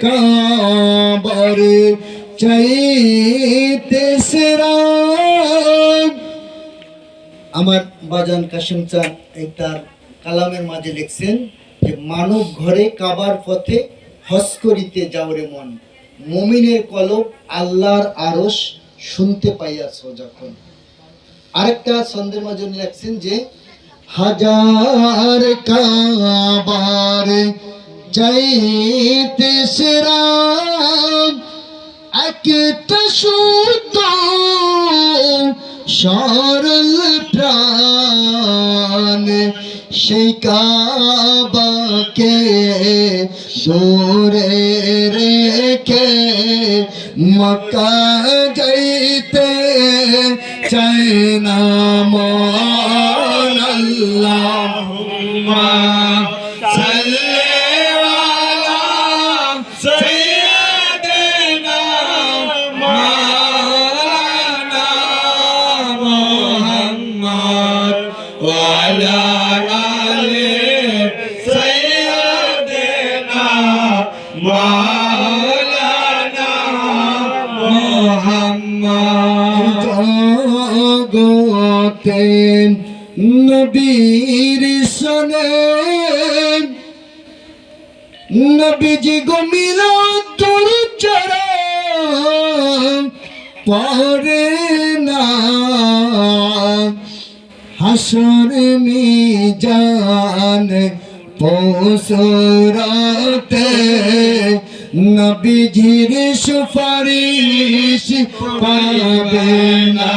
কাবার চাইতে আমার বাজান কাশিম চান এই তার কালামের মাঝে লিখছেন যে, মানব ঘরে কাবার পথে হস করিতে যাওরে মন। মমিনের কলব আল্লাহর আরস শুনতে পাইয়াছ যখন। আরেকটা ছন্দের মাঝে লিখছেন যে, হাজার কাবার চাইতে সেরা একটা শুদ্ধ সরল প্রাণ সেই কাবাকে দূরে রেখে মক্কা যাইতে চাই না মন আল্লাহুম্মা ওয়া আলা আলি সাইয়্যিদিনা মাওলানা মুহাম্মদ নবীর পরে না হাসর মিজান পৌসরাতে নবীজির সুপারিশ পাবে না।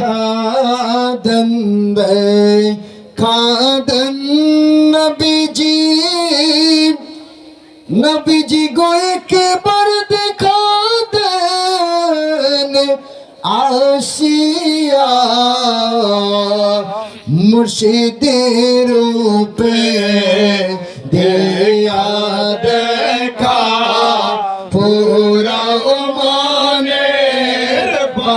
খাদন খাদন নবীজি নবীজি গোয়ে কে বার দেখা দেন আসিয়া মুর্শিদের রূপে দেয়া